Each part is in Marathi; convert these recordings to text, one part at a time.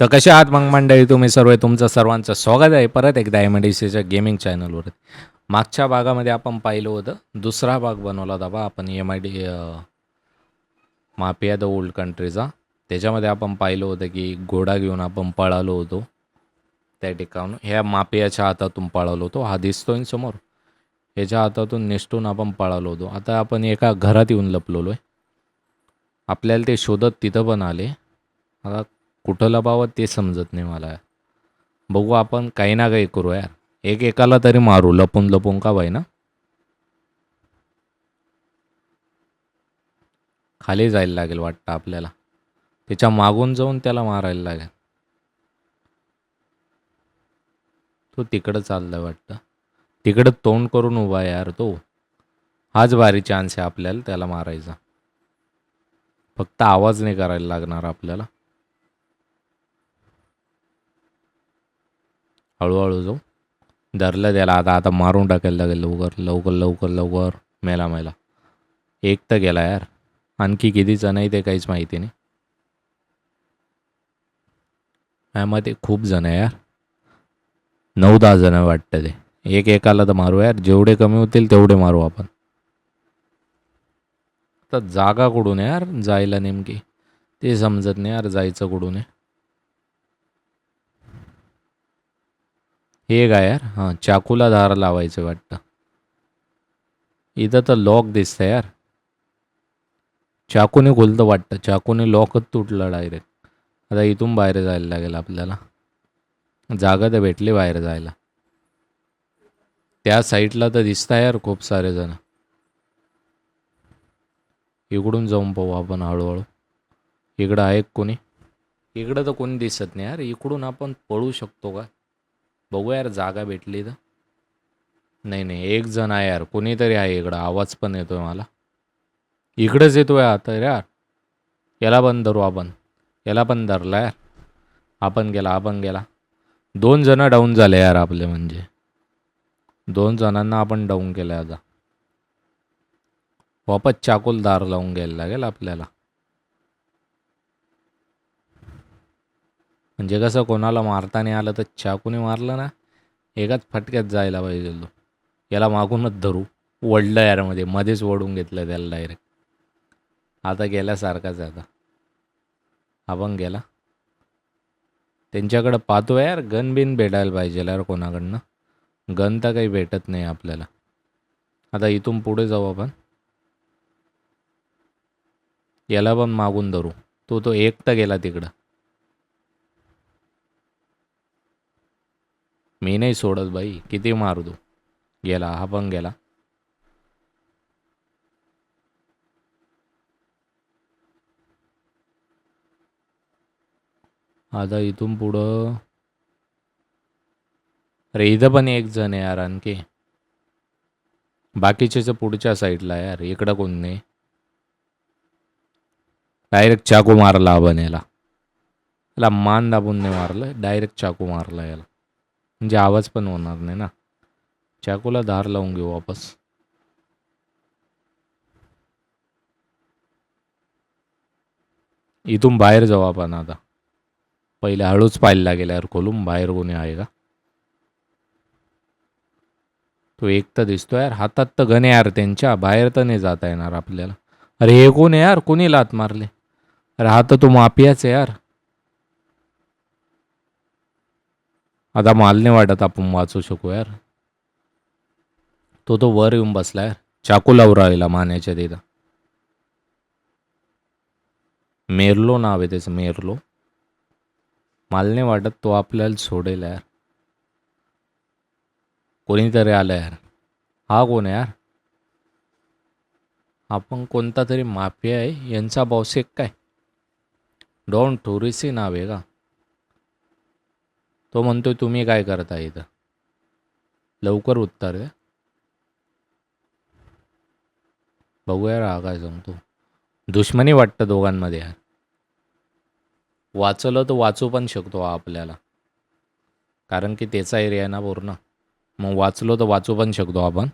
तर कशा आहात मग मंडळी? तुम्ही सर्व तुमचं सर्वांचं स्वागत आहे परत एकदा एम डी सीच्या गेमिंग चॅनलवर मागच्या भागामध्ये आपण पाहिलं होतं दुसरा भाग बनवला होता बा आपण M I D mafia the old कंट्रीचा त्याच्यामध्ये आपण पाहिलं होतं की घोडा घेऊन आपण पळालो होतो. त्या ठिकाणून ह्या माफियाच्या हातातून पळालो होतो. हा दिसतोय ना समोर? ह्याच्या हातातून निष्ठून आपण पळालो होतो. आता आपण एका घरात येऊन लपलेलो आहे. आपल्याला ते शोधत तिथं पण आले. आता कुठं लपावं ते समजत नाही मला. बघू आपण काही ना काही करू यार. एक एकाला तरी मारू लपून लपून का बाई ना? खाली जायला लागेल वाटतं आपल्याला. त्याच्या मागून जाऊन त्याला मारायला लागेल. तो तिकडं चाललाय वाटतं. तिकडं तोंड करून उभा यार तो. हाच भारी चान्स आहे आपल्याला त्याला मारायचा. फक्त आवाज नाही करायला लागणार आपल्याला. हळूहळू जाऊ. धरलं त्याला. आता आता मारून टाकायला लागेल लवकर. लवकर लवकर लवकर. मेला मेला. एक तर गेला यार. आणखी कितीचं नाही ते काहीच माहिती नाही. मग ते खूप जण आहे यार. नऊ दहा जण वाटतं ते. एक एकाला तर मारू यार. जेवढे कमी होतील तेवढे मारू आपण. तर जागा कुठून आहे यार? जायला नेमकी. ते समजत नाही यार जायचं कुठून आहे. हे काय यार. हां चाकूला धार लावायचं वाटतं. इथं तर लॉक दिसतं यार. चाकूने खोलतं वाटतं. चाकूने लॉकच तुटलं डायरेक्ट आता इथून बाहेर जायला लागेल आपल्याला. जागा तर भेटली बाहेर जायला. त्या साईडला तर दिसतं यार खूप सारे जण. इकडून जाऊन पाहू आपण हळूहळू. इकडं आहे कोणी? इकडं तर कोणी दिसत नाही यार. इकडून आपण पळू शकतो का? बघू यार जागा भेटली तर. नाही नाही एक जण आहे यार कोणीतरी आहे इकडं आवाज पण येतोय मला. इकडंच येतोय आता यार. याला पण धरू आपण. याला पण धरला यार. आपण गेला आपण गेला. दोन जण डाऊन झाले यार आपले म्हणजे. दोन जणांना आपण डाऊन केलं आता. वापस चाकूल दार लावून घ्यायला लागेल आपल्याला. म्हणजे कसं कोणाला मारता नाही आलं तर चाकूने मारलं ना एकाच फटक्यात जायला पाहिजे तो. याला मागूनच धरू. वडलं यारमध्ये मध्येच ओढून घेतलं त्याला डायरेक्ट आता गेल्यासारखाच आहे आता. आपण गेला. त्यांच्याकडं पाहतो यार गन बिन भेटायला पाहिजे यार कोणाकडनं. गन तर काही भेटत नाही आपल्याला. आता इथून पुढे जाऊ आपण. याला पण मागून धरू. तो तो एकटा गेला तिकडं. मी नाही सोडत बाई. किती मारू तू? गेला हा पण गेला. आता इथून पुढं अरे इथं पण एक जण आहे यार आणखी. बाकीच्याच पुढच्या साईडला यार इकडं कोण नाही. डायरेक्ट चाकू मारला आपण याला याला मान दाबून नाही मारलं डायरेक्ट चाकू मारला याला. म्हणजे आवाज पण होणार नाही ना. चाकूला धार लावून घेऊ वापस. इथून बाहेर जाऊ आपण आता. पहिले हळूच पाहायला लागेल यार खोलून बाहेर कोणी आहे का? तो एक तर दिसतो यार. हातात तर घने यार त्यांच्या. बाहेर तर नाही जाता येणार आपल्याला. अरे हे कोण आहे यार? कोणी लात मारले? अरे हा तर तो माफियाच आहे यार. आता माल नाही वाटत आपण वाचू शकू यार. तो तो वर येऊन बसला यार. चाकू लावरायला मान्याच्या तिथं. मेरलो नाव आहे त्याचं मेरलो. माल नाही वाटत तो आपल्याला सोडेल यार. कोणीतरी आलं यार. हा कोण यार? आपण कोणता तरी माफिया आहे यांचा बॉस एक काय? डॉन टोरिसी नाव आहे का? तो म्हणतो तुम्ही काय करता इथं? लवकर उत्तर द्या बघूया राहा काय सांगतो. दुश्मनी वाटतं दोघांमध्ये. यार वाचलं तर वाचू पण शकतो हा आपल्याला. कारण की त्याचा एरिया आहे ना पूर्ण. मग वाचलो तर वाचू पण शकतो आपण.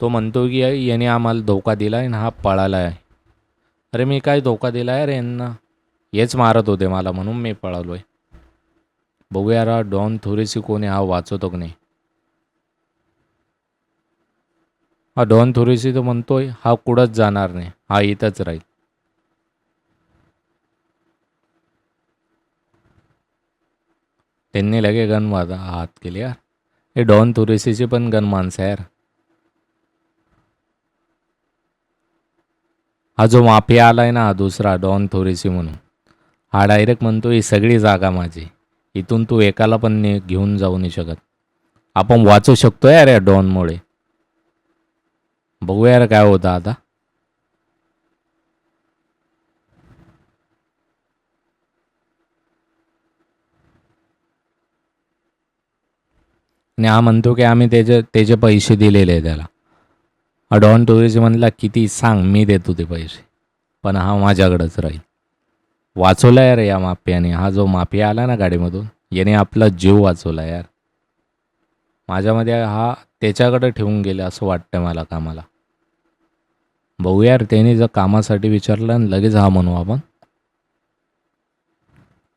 तो म्हणतो की याने आम्हाला धोका दिला आणि हा पळाला आहे अरे मी काय धोका दिला आहे रे यांना? हेच मारत होते मला म्हणून मी पळालो आहे बघूया रा डॉन थोडीशी कोणी हा वाचवतो की नाही. हा डॉन थोडीशी तर म्हणतोय हा कुठंच जाणार नाही हा इथंच राहील. त्यांनी लगे गन माझा हात केले यार. हे डॉन थोरेसीचे पण गन माणसं आहे यार. हा जो माफिया आलाय ना हा दुसरा डॉन थोरेसी म्हणून. हा डायरेक्ट म्हणतो ही सगळी जागा माझी. इथून तू एकाला पण ने घेऊन जाऊ नाही शकत. आपण वाचू शकतो यार या डॉनमुळे. बघूया यार काय होतं आता. आणि हा म्हणतो की आम्ही त्याचे त्याचे पैसे दिलेले आहे त्याला. हा डॉन टुरिस्ट म्हणला किती सांग मी देतो ते पैसे. पण हा माझ्याकडंच राहील. वाचवला यार या माफियाने. हा जो माफिया आला ना गाडीमधून याने आपला जीव वाचवला यार. माझ्यामध्ये हा त्याच्याकडे ठेवून गेले असं वाटतं मला कामाला. बघू यार त्याने जर कामासाठी विचारलं आणि लगेच हा म्हणू आपण.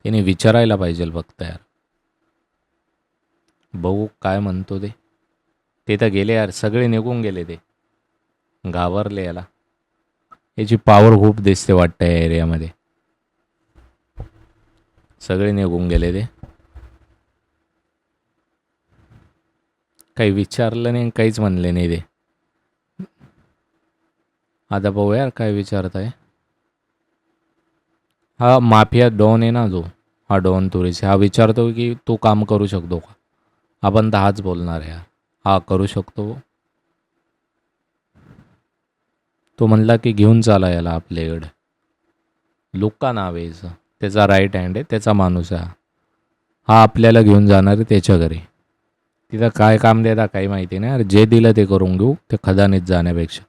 त्याने विचारायला पाहिजे फक्त यार. बघू काय म्हणतो ते. ते तर गेले यार सगळे निघून गेले ते. घाबरले याला. याची पॉवर खूप दिसते वाटतं या एरियामध्ये. सगळे निघून गेले ते. काही विचारलं नाही काहीच म्हणले नाही ते. आता बघू यार काय विचारत आहे हा माफिया डॉन आहे ना जो हा डॉन तुरीचे. हा विचारतो की तो काम करू शकतो का? आपण तर हाच बोलणार आहे हा करू शकतो. तो म्हणला की घेऊन चाला याला आपल्याकडं. लोका नाव आहे त्याचा राईट हँड आहे त्याचा माणूस आहे हा. आपल्याला घेऊन जाणार आहे त्याच्या घरी. तिथं काय काम देता काही माहिती नाही. अरे जे दिलं ते करून घेऊ ते खदानीत जाण्यापेक्षा.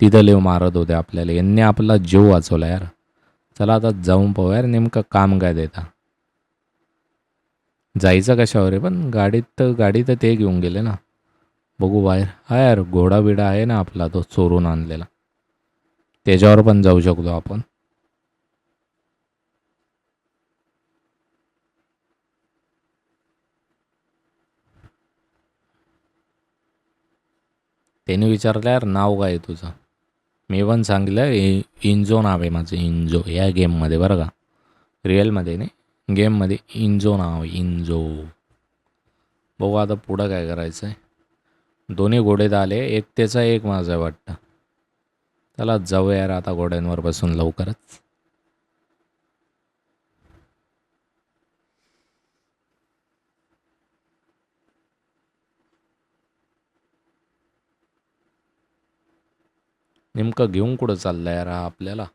तिथं लेव मारत होते आपल्याला. यांनी आपला जीव वाचवला यार. चला आता जाऊन पाहू यार नेमकं काम काय देता. जायचं कशावर आहे पण गाडीत तर गाडी तर ते घेऊन गेले ना. बघू बाहेर. हा यार घोडा बिडा आहे ना आपला तो चोरून आणलेला. त्याच्यावर पण जाऊ शकतो आपण. त्याने विचारलं यार नाव काय आहे तुझं? मी पण सांगितलं इंजो नाव आहे माझं इंजो. या गेममध्ये बरं का? रिअलमध्ये नाही गेममध्ये इंजो नाव आहे इंजो. बघू आता पुढं काय करायचं आहे दोन्ही घोडेत आले एक त्याचा एक माझा वाटतं. चला जाऊ यार आता घोड्यांवर बसून लवकरच. नेमकं घेऊन कुठं चाललं यार हा आपल्याला?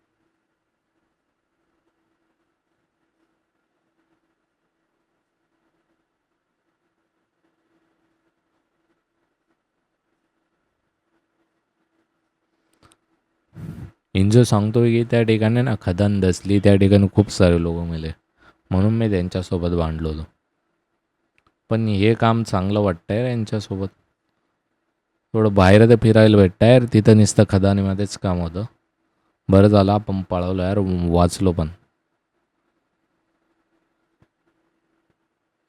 इंजो सांगतोय की त्या ठिकाणी ना खदान दसली त्या ठिकाणी खूप सारे लोक मेले. म्हणून मी त्यांच्यासोबत भांडलो होतो पण हे काम चांगलं वाटतं आहे यांच्यासोबत. थोडं बाहेर तर फिरायला भेटतं यार तिथं नुसतं खदानीमध्येच काम होतं. बरं झालं आपण पळवलं यार वाचलो पण.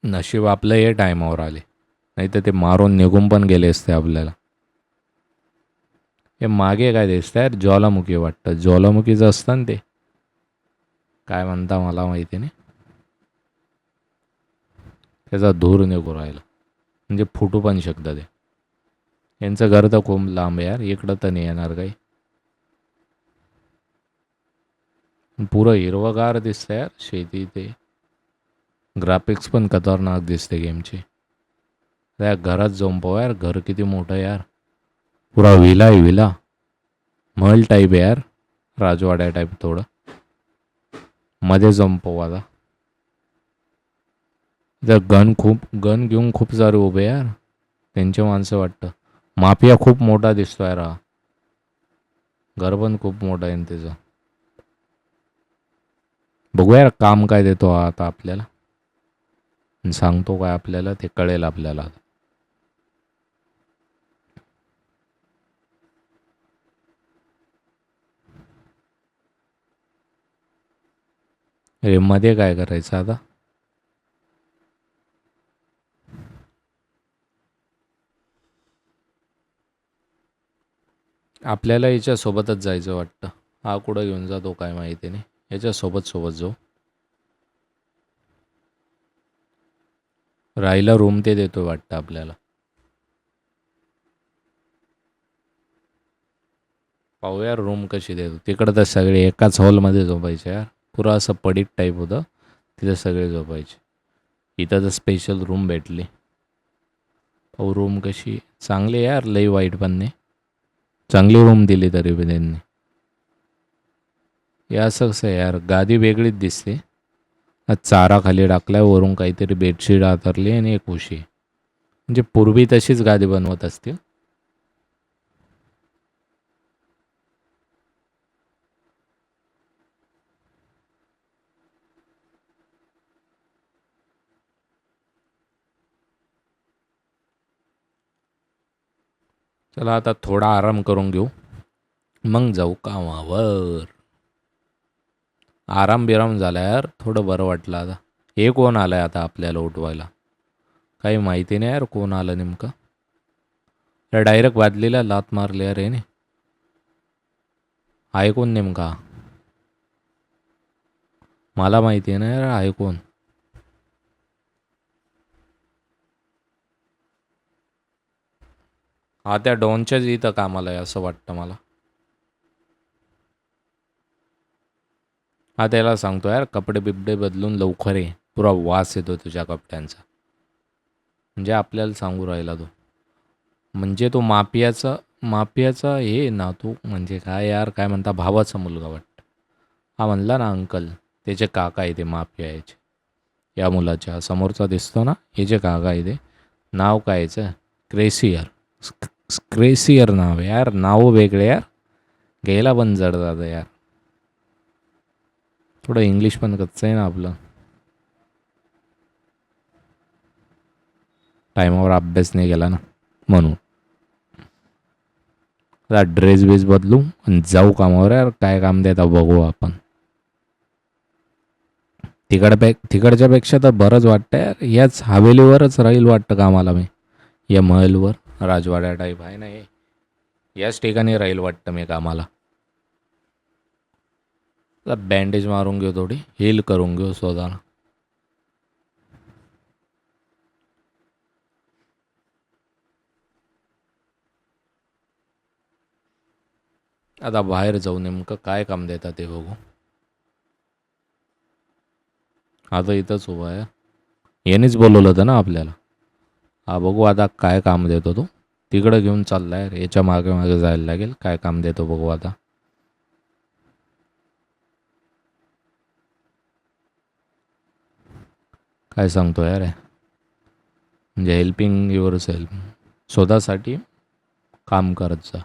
नशीब आपलं हे टायमावर आले. नाही तर ते मारून निघून पण गेले असते आपल्याला. हे मागे काय दिसतंय? यार ज्वालामुखी वाटतं. ज्वालामुखीचं असतं ना ते. काय म्हणता मला माहिती नाही. त्याचा धूर निघू राहिला. म्हणजे फुटू पण शकतं ते. यांचं घर तर खूप लांब यार. इकडं तर नाही येणार काही. पुरं हिरवगार दिसतं यार शेती ते. ग्राफिक्स पण खतरनाक दिसते गेमचे त्या घरात जाऊन पाहू यार. घर किती मोठं यार. पुरा विला आहे विला. महल टाईप आहे यार. राजवाड्या टाईप थोडं. मध्ये जंपव आता. जर गन खूप गन घेऊन खूप सारे उभे यार. त्यांचे माणसं वाटतं. माफिया खूप मोठा दिसतो यार हा. घर पण खूप मोठा आहे त्याचं. बघूया यार काम काय देतो आता आपल्याला. सांगतो काय आपल्याला ते कळेल आपल्याला. अरे मध्ये काय करायचं आता? आपल्याला याच्यासोबतच जायचं वाटतं. हा कुठं घेऊन जातो काय माहिती नाही. याच्यासोबत सोबत जाऊ. राहिला रूम ते देतो वाटतं आपल्याला. पाहूया रूम कशी देतो. तिकडं तर सगळे एकाच हॉलमध्ये झोपायचे यार. पुरा असं पडीक टाईप होतं. तिथं सगळे झोपायचे. इथं तर स्पेशल रूम भेटली. अहो रूम कशी? चांगली आहे यार लई वाईट पण नाही. चांगली रूम दिली तरी बी त्यांनी. हे असं कसं आहे यार गादी वेगळीच दिसते. चारा खाली टाकलाय वरून काहीतरी बेडशीट आतरली आणि एक उशी. म्हणजे पूर्वी तशीच गादी बनवत असतील. चला आता थोडा आराम करून घेऊ. मग जाऊ कामावर. आराम बिराम झाला यार थोडं बरं वाटलं आता. हे कोण आलं आहे आता आपल्याला उठवायला? काही माहिती नाही यार कोण आलं नेमकं. या डायरेक्ट वाजलेला लात मारली यार हे आहे कोण नेमका? मला माहिती आहे ना यार आहे कोण? हा त्या डॉनच्याच इथं कामाला आहे असं वाटतं मला. हा त्याला सांगतो यार कपडे बिपडे बदलून लवकर ये. पुरा वास येतो तुझ्या कपड्यांचा. म्हणजे आपल्याला सांगू राहिला तो. म्हणजे तो मापियाचा मापियाचा हे ना तो म्हणजे काय यार काय म्हणता भावाचा मुलगा वाटतं. हा म्हणला ना अंकल त्याचे काका आहे ते माफिया याचे या मुलाच्या समोरचा दिसतो ना हे जे काका आहे ते नाव काय याचं? क्रेसियर क्रेसियर नाव यार नाव वेगळे यार घ्यायला पण जड जातं यार थोडं इंग्लिश पण कच्चं आहे ना आपलं टायमावर अभ्यास नाही केला ना म्हणून आता ड्रेस बेस बदलू आणि जाऊ कामावर यार काय काम देता बघू आपण तिकडपे तिकडच्या पेक्षा तर बरंच वाटतं यार याच हवेलीवरच राहील वाटतं कामाला मी या महलवर राजवाड्या टाईप आहे. ना हे याच ठिकाणी राहील वाटतं मी कामाला. बँडेज मारून घेऊ थोडी हील करून घेऊ स्वतःला. आता बाहेर जाऊ नेमकं काय काम देतात ते बघू. आता इथंच उभा आहे. यानेच बोलवलं होतं ना आपल्याला. हा बघू आता काय काम देतो तो. तिकडं घेऊन चाललाय याच्या मागे मागे जायला लागेल. काय काम देतो बघू आता. काय सांगतो यार म्हणजे हेल्पिंग युअर सेल्फ स्वतःसाठी काम करत जा.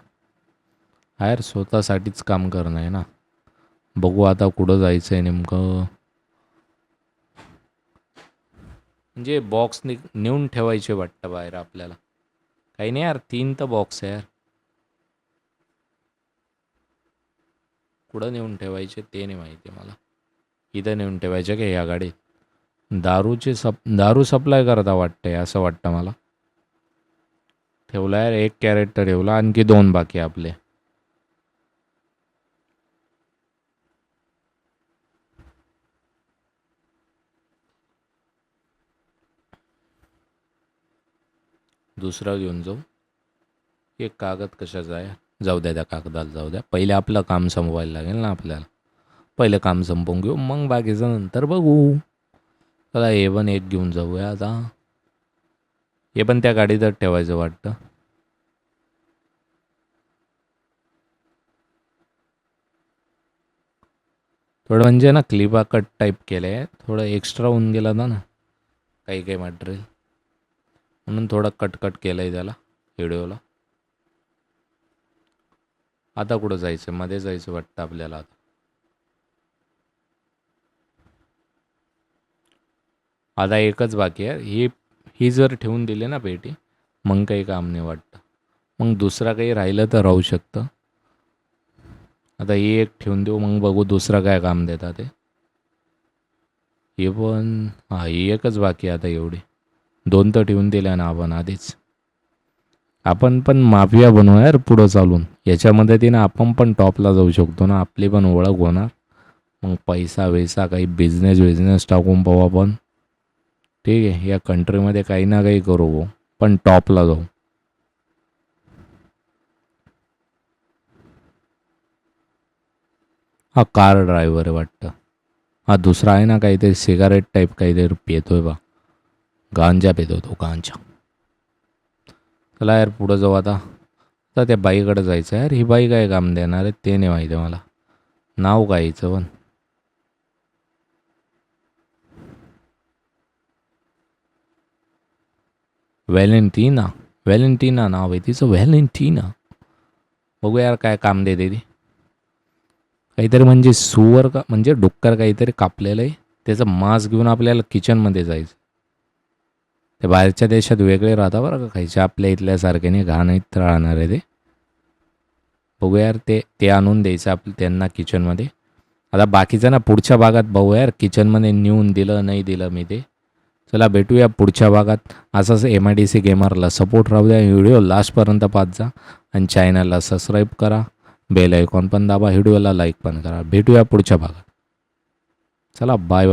यार स्वतःसाठीच काम करणं आहे ना. बघू आता कुठं जायचं आहे नेमकं. म्हणजे बॉक्स नि नेऊन ठेवायचे वाटतं बाहेर आपल्याला. काही नाही यार तीन तर बॉक्स आहे यार. कुठं नेऊन ठेवायचे ते नाही माहिती मला. इथं नेऊन ठेवायचे का या गाडीत? दारूचे सप दारू सप्लाय करता वाटतंय असं वाटतं मला. ठेवला यार एक कॅरेट तर ठेवला आणखी दोन बाकी आपले. दुसरा घेऊन जाऊ. एक कागद कशाचा आहे? जाऊ द्या त्या कागदाला जाऊ द्या. पहिले आपलं काम संपवायला लागेल ना आपल्याला. पहिलं काम संपवून घेऊ मग बाकीचं नंतर बघू. चला हे पण एक घेऊन जाऊया आता. हे पण त्या गाडीतच ठेवायचं वाटतं. थोडं म्हणजे ना क्लिपा कट टाईप केलं आहे थोडं एक्स्ट्रा होऊन गेला ना काही काही मटेरियल म्हणून थोडं कट कट केलं आहे त्याला व्हिडिओला. आता कुठं जायचं? मध्ये जायचं वाटतं आपल्याला आता. आता एकच बाकी आहे. ही ही जर ठेवून दिली ना पेटी मग काही काम नाही वाटतं. मग दुसरा काही राहिलं तर राहू शकतं. आता ही एक ठेवून देऊ मग बघू दुसरा काय काम देता ते. हे पण हा ही एकच बाकी आहे आता एवढी. दोन तर ठेवून दिल्या ना आपण आधीच. आपण पण माफिया बनवू यार पुढं चालून. याच्या मदतीनं आपण पण टॉपला जाऊ शकतो ना. आपली पण ओळख होणार. मग पैसा वैसा काही बिझनेस बिझनेस टाकून पाहू आपण. ठीक आहे या कंट्रीमध्ये काही ना काही करू भाऊ. पण टॉपला जाऊ. हा कार ड्रायव्हर आहे वाटतं. हा दुसरा आहे ना काहीतरी सिगारेट टाईप काहीतरी पितोय बा. गांजा पेत होतो गांजा. चला यार पुढं जाऊ आता. आता त्या बाईकडे जायचं आहे यार. ही बाई काय काम देणार आहे? ते नाही माहिती मला. नाव काय हिचं पण? व्हॅलेंटिना. व्हॅलेंटिना नाव आहे तिचं. व्हॅलेंटिना. बघू यार काय काम देते ती. काहीतरी म्हणजे सुवर का म्हणजे डुक्कर काहीतरी कापलेलं आहे. त्याचं मांस घेऊन आपल्याला किचनमध्ये जायचं. ते बाहेरच्या देशात वेगळे राहतात बरं का खायचे आपल्या इथल्यासारखे नाही घाण इथं राहणार आहे ते. बघू यार ते ते आणून द्यायचं आप त्यांना किचनमध्ये. आता बाकीचं ना पुढच्या भागात बघू यार किचनमध्ये नेऊन दिलं नाही दिलं मी ते. चला भेटूया पुढच्या भागात. असंच एम आय डी सी गेमरला सपोर्ट राहू द्या. व्हिडिओ लास्टपर्यंत पाच जा आणि चॅनलला सबस्क्राईब करा. बेल आयकॉन पण दाबा. व्हिडिओला लाईक पण करा. भेटूया पुढच्या भागात. चला बाय बाय